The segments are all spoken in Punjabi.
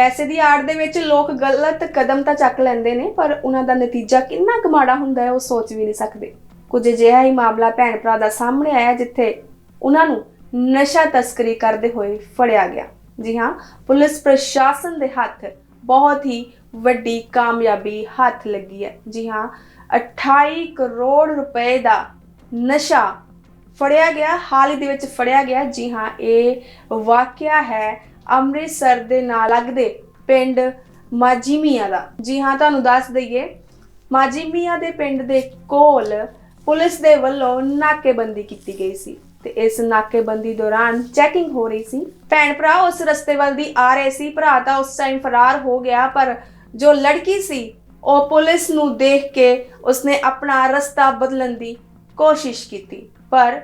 ਪੈਸੇ ਦੀ ਆੜ ਦੇ ਵਿੱਚ ਲੋਕ ਗਲਤ ਕਦਮ ਤਾਂ ਚੱਕ ਲੈਂਦੇ ਨੇ, ਪਰ ਉਹਨਾਂ ਦਾ ਨਤੀਜਾ ਕਿੰਨਾ ਮਾੜਾ ਹੁੰਦਾ ਹੈ, ਉਹ ਸੋਚ ਵੀ ਨਹੀਂ ਸਕਦੇ। ਕੁਝ ਅਜਿਹਾ ਹੀ ਮਾਮਲਾ ਭੈਣ ਭਰਾ ਦਾ ਸਾਹਮਣੇ ਆਇਆ, ਜਿੱਥੇ ਉਹਨਾਂ ਨੂੰ ਨਸ਼ਾ ਤਸਕਰੀ ਕਰਦੇ ਹੋਏ ਫੜਿਆ ਗਿਆ। ਜੀ ਹਾਂ, ਪੁਲਿਸ ਪ੍ਰਸ਼ਾਸਨ ਦੇ ਹੱਥ ਬਹੁਤ ਹੀ ਵੱਡੀ ਕਾਮਯਾਬੀ ਹੱਥ ਲੱਗੀ ਹੈ। ਜੀ ਹਾਂ 28 ਕਰੋੜ ਰੁਪਏ ਦਾ ਨਸ਼ਾ ਫੜਿਆ ਗਿਆ, ਹਾਲ ਹੀ ਦੇ ਵਿੱਚ ਫੜਿਆ ਗਿਆ। ਜੀ ਹਾਂ, ਇਹ ਵਾਕਿਆ ਹੈ ਅੰਮ੍ਰਿਤਸਰ ਦੇ ਨਾਲ ਲੱਗਦੇ ਪਿੰਡ ਮਾਜੀ ਮੀਆਂ ਦਾ। ਜੀ ਹਾਂ, ਤੁਹਾਨੂੰ ਦੱਸ ਦਈਏ ਮਾਜੀ ਮੀਆਂ ਦੇ ਪਿੰਡ ਦੇ ਕੋਲ ਪੁਲਿਸ ਦੇ ਵੱਲੋਂ ਨਾਕੇਬੰਦੀ ਕੀਤੀ ਗਈ ਸੀ ਤੇ ਇਸ ਨਾਕੇਬੰਦੀ ਦੌਰਾਨ ਚੈਕਿੰਗ ਹੋ ਰਹੀ ਸੀ। ਭੈਣ ਭਰਾ ਉਸ ਰਸਤੇ ਵੱਲ ਦੀ ਆ ਰਹੇ ਸੀ, ਭਰਾ ਤਾਂ ਉਸ ਟਾਈਮ ਫਰਾਰ ਹੋ ਗਿਆ, ਪਰ ਜੋ ਲੜਕੀ ਸੀ, ਉਹ ਪੁਲਿਸ ਨੂੰ ਦੇਖ ਕੇ ਉਸਨੇ ਆਪਣਾ ਰਸਤਾ ਬਦਲਣ ਦੀ ਕੋਸ਼ਿਸ਼ ਕੀਤੀ। ਪਰ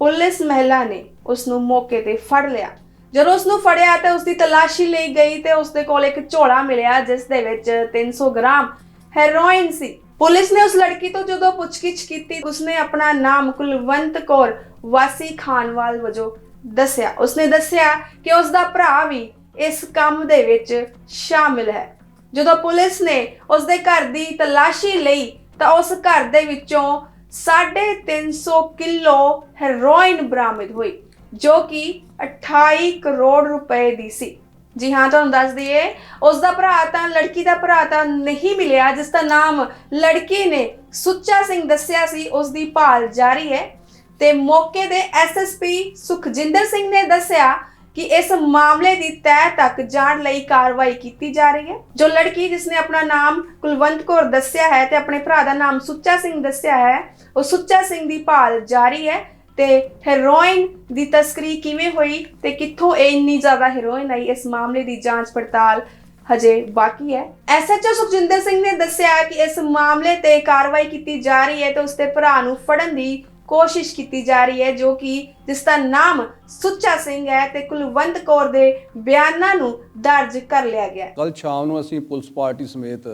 ਪੁਲਿਸ ਮਹਿਲਾ ਨੇ ਉਸ ਨੂੰ ਮੌਕੇ ਤੇ ਫੜ ਲਿਆ। ਜਦੋਂ ਉਸ ਨੂੰ ਫੜਿਆ ਤੇ ਉਸ ਦੀ ਤਲਾਸ਼ੀ ਲਈ ਗਈ ਤੇ ਉਸ ਦੇ ਕੋਲ ਇੱਕ ਝੋਲਾ ਮਿਲਿਆ, ਜਿਸ ਦੇ ਵਿੱਚ 300 ਗ੍ਰਾਮ ਹੈਰੋਇਨ ਸੀ। ਪੁਲਿਸ ਨੇ ਉਸ ਲੜਕੀ ਤੋਂ ਜਦੋਂ ਪੁੱਛਗਿੱਛ ਕੀਤੀ, ਉਸਨੇ ਆਪਣਾ ਨਾਮ ਕੁਲਵੰਤ ਕੌਰ ਵਾਸੀ ਖਾਨਵਾਲ ਵਜੋਂ ਦੱਸਿਆ। ਉਸਨੇ ਦੱਸਿਆ ਕਿ ਉਸ ਦਾ ਭਰਾ ਵੀ ਇਸ ਕੰਮ ਦੇ ਵਿੱਚ ਸ਼ਾਮਿਲ ਹੈ। ਜਦੋਂ ਪੁਲਿਸ ਨੇ ਉਸ ਦੇ ਘਰ ਦੀ ਤਲਾਸ਼ੀ ਲਈ, ਤਾਂ ਉਸ ਘਰ ਦੇ ਵਿੱਚੋਂ 350 ਕਿਲੋ ਹੈਰੋਇਨ ਬਰਾਮਦ ਹੋਈ। ਜੋ ਕਿ 28 ਕਰੋੜ ਰੁਪਏ ਦੀ ਸੀ। ਜੀ ਹਾਂ, ਤੁਹਾਨੂੰ ਦੱਸ ਦਈਏ ਉਸ ਦਾ ਭਰਾ ਤਾਂ, ਲੜਕੀ ਦਾ ਭਰਾ ਤਾਂ ਨਹੀਂ ਮਿਲਿਆ, ਜਿਸ ਦਾ ਨਾਮ ਲੜਕੀ ਨੇ ਸੁੱਚਾ ਸਿੰਘ ਦੱਸਿਆ ਸੀ ਉਸ ਦੀ ਭਾਲ ਜਾਰੀ ਹੈ। ਤੇ ਮੌਕੇ ਦੇ ਐਸਐਸਪੀ ਸੁਖਜਿੰਦਰ ਸਿੰਘ ਨੇ ਦੱਸਿਆ ਕਿ ਇਸ ਮਾਮਲੇ ਦੀ ਤਹਿ ਤੱਕ ਜਾਣ ਲਈ ਕਾਰਵਾਈ ਕੀਤੀ ਜਾ ਰਹੀ ਹੈ। ਜੋ ਲੜਕੀ ਜਿਸ ਨੇ ਆਪਣਾ ਨਾਮ ਕੁਲਵੰਤ ਕੌਰ ਦੱਸਿਆ ਹੈ ਤੇ ਆਪਣੇ ਭਰਾ ਦਾ ਨਾਮ ਸੁੱਚਾ ਸਿੰਘ ਦੱਸਿਆ ਹੈ, ਉਹ ਸੁੱਚਾ ਸਿੰਘ ਦੀ ਭਾਲ ਜਾਰੀ ਹੈ। ਤੇ ਹੈਰੋਇਨ ਦੀ ਤਸਕਰੀ ਕਿਵੇਂ ਹੋਈ ਤੇ ਕਿੱਥੋਂ ਇਹ ਇੰਨੀ ਜ਼ਿਆਦਾ ਹੈਰੋਇਨ ਆਈ? ਇਸ ਮਾਮਲੇ ਦੀ ਜਾਂਚ ਪੜਤਾਲ ਹਜੇ ਬਾਕੀ ਹੈ। ਐਸਐਚਓ ਸੁਖਜਿੰਦਰ ਸਿੰਘ ਨੇ ਦੱਸਿਆ ਕਿ ਇਸ ਮਾਮਲੇ ਤੇ ਕਾਰਵਾਈ ਕੀਤੀ ਜਾ ਰਹੀ ਹੈ ਤੇ ਉਸ ਭਰਾ ਨੂੰ ਫੜਨ ਦੀ ਕੋਸ਼ਿਸ਼ ਕੀਤੀ ਜਾ ਰਹੀ ਹੈ, ਜੋ ਕਿ ਜਿਸ ਦਾ ਨਾਮ ਸੁੱਚਾ ਸਿੰਘ ਹੈ ਤੇ ਕੁਲਵੰਤ ਕੌਰ ਦੇ ਬਿਆਨਾਂ ਨੂੰ ਦਰਜ ਕਰ ਲਿਆ ਗਿਆ ਕੱਲ ਸ਼ਾਮ ਨੂੰ ਅਸੀਂ ਪੁਲਿਸ ਪਾਰਟੀ ਸਮੇਤ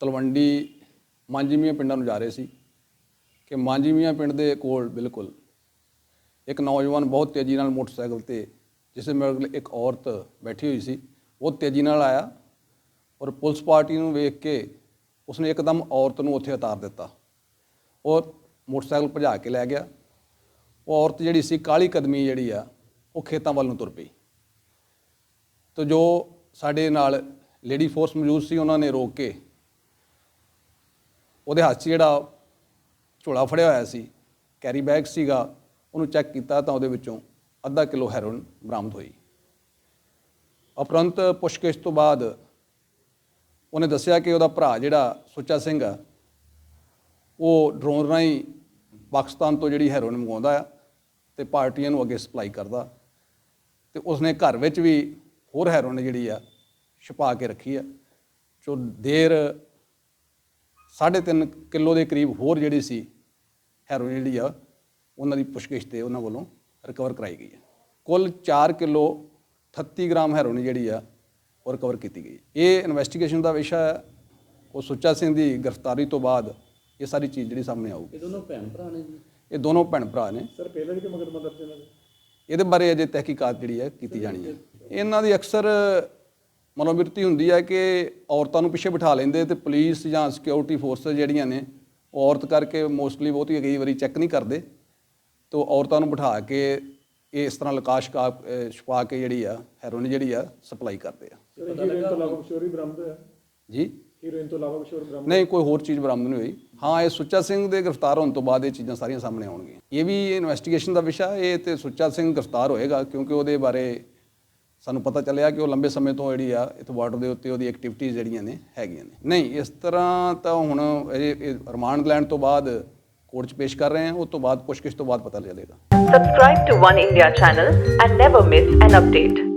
ਤਲਵੰਡੀ ਮਾਂਜੀਮੀਆਂ ਪਿੰਡਾਂ ਨੂੰ ਜਾ ਰਹੇ ਸੀ। ਕਿ ਮਾਂਜੀਮੀਆਂ ਪਿੰਡ ਦੇ ਕੋਲ ਬਿਲਕੁਲ ਇੱਕ ਨੌਜਵਾਨ ਬਹੁਤ ਤੇਜ਼ੀ ਨਾਲ ਮੋਟਰਸਾਈਕਲ ਤੇ, ਜਿਸ ਦੇ ਮਗਰ ਇੱਕ ਔਰਤ ਬੈਠੀ ਹੋਈ ਸੀ, ਉਹ ਤੇਜ਼ੀ ਨਾਲ ਆਇਆ ਔਰ ਪੁਲਿਸ ਪਾਰਟੀ ਨੂੰ ਵੇਖ ਕੇ ਉਸਨੇ ਇੱਕਦਮ ਔਰਤ ਨੂੰ ਉੱਥੇ ਉਤਾਰ ਦਿੱਤਾ ਔਰ ਮੋਟਰਸਾਈਕਲ ਭਜਾ ਕੇ ਲੈ ਗਿਆ। ਉਹ ਔਰਤ ਜਿਹੜੀ ਸੀ, ਕਾਲੀ ਕਦਮੀ ਜਿਹੜੀ ਆ, ਉਹ ਖੇਤਾਂ ਵੱਲ ਨੂੰ ਤੁਰ ਪਈ। ਤੋ ਜੋ ਸਾਡੇ ਨਾਲ ਲੇਡੀ ਫੋਰਸ ਮੌਜੂਦ ਸੀ, ਉਹਨਾਂ ਨੇ ਰੋਕ ਕੇ ਉਹਦੇ ਹੱਥ 'ਚ ਜਿਹੜਾ ਝੋਲਾ ਫੜਿਆ ਹੋਇਆ ਸੀ ਕੈਰੀ ਬੈਗ ਸੀਗਾ, ਉਹਨੂੰ ਚੈੱਕ ਕੀਤਾ ਤਾਂ ਉਹਦੇ ਵਿੱਚੋਂ ਅੱਧਾ ਕਿਲੋ ਹੈਰੋਇਨ ਬਰਾਮਦ ਹੋਈ। ਉਪਰੰਤ ਪੁੱਛਗਿੱਛ ਤੋਂ ਬਾਅਦ ਉਹਨੇ ਦੱਸਿਆ ਕਿ ਉਹਦਾ ਭਰਾ ਜਿਹੜਾ ਸੁੱਚਾ ਸਿੰਘ ਆ, ਉਹ ਡਰੋਨ ਰਾਹੀਂ ਪਾਕਿਸਤਾਨ ਤੋਂ ਜਿਹੜੀ ਹੈਰੋਇਨ ਮੰਗਵਾਉਂਦਾ ਆ ਤੇ ਪਾਰਟੀਆਂ ਨੂੰ ਅੱਗੇ ਸਪਲਾਈ ਕਰਦਾ ਤੇ ਉਸਨੇ ਘਰ ਵਿੱਚ ਵੀ ਹੋਰ ਹੈਰੋਇਨ ਜਿਹੜੀ ਆ ਛੁਪਾ ਕੇ ਰੱਖੀ ਆ, ਜੋ ਦੇਰ 3.5 ਕਿਲੋ ਦੇ ਕਰੀਬ ਹੋਰ ਜਿਹੜੀ ਸੀ ਹੈਰੋਇਨ ਜਿਹੜੀ ਆ ਉਹਨਾਂ ਦੀ ਪੁੱਛਗਿੱਛ ਤੇ ਉਹਨਾਂ ਵੱਲੋਂ ਰਿਕਵਰ ਕਰਾਈ ਗਈ ਹੈ। ਕੁੱਲ 4 ਕਿਲੋ 38 ਗ੍ਰਾਮ ਹੈਰੋਇਨ ਜਿਹੜੀ ਆ ਉਹ ਰਿਕਵਰ ਕੀਤੀ ਗਈ ਇਹ ਇਨਵੈਸਟੀਗੇਸ਼ਨ ਦਾ ਵਿਸ਼ਾ ਹੈ। ਉਹ ਸੁੱਚਾ ਸਿੰਘ ਦੀ ਗ੍ਰਿਫਤਾਰੀ ਤੋਂ ਬਾਅਦ ਇਹ ਸਾਰੀ ਚੀਜ਼ ਜਿਹੜੀ ਸਾਹਮਣੇ ਆਊਗੀ। ਇਹ ਦੋਨੋਂ ਭੈਣ ਭਰਾ ਨੇ ਜੀ? ਇਹ ਦੋਨੋਂ ਭੈਣ ਭਰਾ ਨੇ। ਸਰ ਪਹਿਲਾਂ ਵੀ ਕਿ ਮੁਕੱਦਮਾ ਦਰਜ ਇਹਨਾਂ ਦੇ? ਇਹਦੇ ਬਾਰੇ ਅਜੇ ਤਹਿਕੀਕਾਤ ਜਿਹੜੀ ਹੈ ਕੀਤੀ ਜਾਣੀ ਹੈ। ਇਹਨਾਂ ਦੀ ਅਕਸਰ ਮਨੋਵਿਰਤੀ ਹੁੰਦੀ ਹੈ ਕਿ ਔਰਤਾਂ ਨੂੰ ਪਿੱਛੇ ਬਿਠਾ ਲੈਂਦੇ ਤੇ ਪੁਲਿਸ ਜਾਂ ਸਿਕਿਉਰਿਟੀ ਫੋਰਸਸ ਜਿਹੜੀਆਂ ਨੇ ਔਰਤ ਕਰਕੇ ਮੋਸਟਲੀ ਬਹੁਤੀ ਕਈ ਵਾਰੀ ਚੈੱਕ ਨਹੀਂ ਕਰਦੇ। ਤੋਂ ਔਰਤਾਂ ਨੂੰ ਬਿਠਾ ਕੇ ਇਹ ਇਸ ਤਰ੍ਹਾਂ ਲਕਾਸ਼ ਕਾ ਛੁਪਾ ਕੇ ਜਿਹੜੀ ਆ ਹੈਰੋਇਨ ਜਿਹੜੀ ਆ ਸਪਲਾਈ ਕਰਦੇ ਆ। ਸਰ ਹੀਰੋਇਨ ਤੋਂ ਇਲਾਵਾ ਕੁਛ ਹੋਰ ਵੀ ਬਰਾਮਦ ਹੋਇਆ? ਜੀ? ਹੀਰੋਇਨ ਤੋਂ ਇਲਾਵਾ ਹੋਰ ਬਰਾਮਦ ਨਹੀਂ ਕੋਈ ਹੋਰ ਚੀਜ਼ ਬਰਾਮਦ ਨਹੀਂ ਹੋਈ। ਹਾਂ ਇਹ ਸੁੱਚਾ ਸਿੰਘ ਦੇ ਗ੍ਰਿਫਤਾਰ ਹੋਣ ਤੋਂ ਬਾਅਦ ਇਹ ਚੀਜ਼ਾਂ ਸਾਰੀਆਂ ਸਾਹਮਣੇ ਆਉਣਗੀਆਂ। ਇਹ ਵੀ ਇਨਵੈਸਟੀਗੇਸ਼ਨ ਦਾ ਵਿਸ਼ਾ ਇਹ ਤੇ ਸੁੱਚਾ ਸਿੰਘ ਗ੍ਰਿਫਤਾਰ ਹੋਏਗਾ ਕਿਉਂਕਿ ਉਹਦੇ ਬਾਰੇ ਸਾਨੂੰ ਪਤਾ ਚੱਲਿਆ ਕਿ ਉਹ ਲੰਬੇ ਸਮੇਂ ਤੋਂ ਜਿਹੜੀ ਆ ਇਸ ਬਾਰਡਰ ਦੇ ਉੱਤੇ ਉਹਦੀ ਐਕਟੀਵਿਟੀਜ਼ ਜਿਹੜੀਆਂ ਨੇ ਹੈਗੀਆਂ ਨੇ ਨਹੀਂ, ਇਸ ਤਰ੍ਹਾਂ ਤਾਂ ਹੁਣ ਇਹ ਰਿਮਾਂਡ ਲੈਣ ਤੋਂ ਬਾਅਦ ਕੋਰਟ 'ਚ ਪੇਸ਼ ਕਰ ਰਹੇ ਹਾਂ ਉਸ ਤੋਂ ਬਾਅਦ ਪੁੱਛਗਿੱਛ ਤੋਂ ਬਾਅਦ ਪਤਾ ਚੱਲੇਗਾ Subscribe to One India channel and never miss an update.